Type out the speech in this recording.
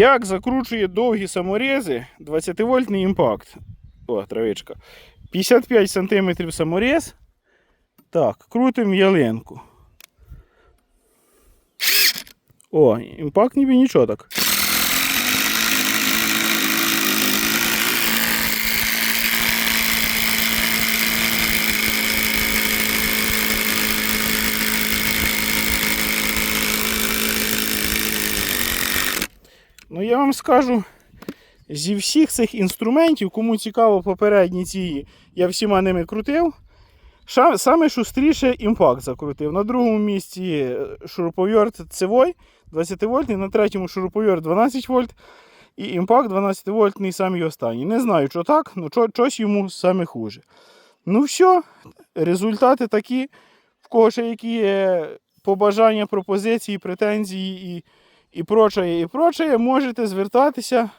Як закручує довгі саморези 20-вольтний імпакт. О, травичка. 55 см саморез. Так, крутимо ялинку. О, імпакт ніби нічого так. Ну, я вам скажу, зі всіх цих інструментів, кому цікаво попередні ці, я всіма ними крутив. Саме шустріше імпакт закрутив. На другому місці е, шуруповерт цевой 20 вольтний, на третьому шуруповерт 12 вольт. І імпакт 12 вольтний самий останній. Не знаю, що так, але щось йому саме хуже. Ну все, результати такі. В кого ще які побажання, пропозиції, претензії і, і прочее, і прочее, можете звертатися.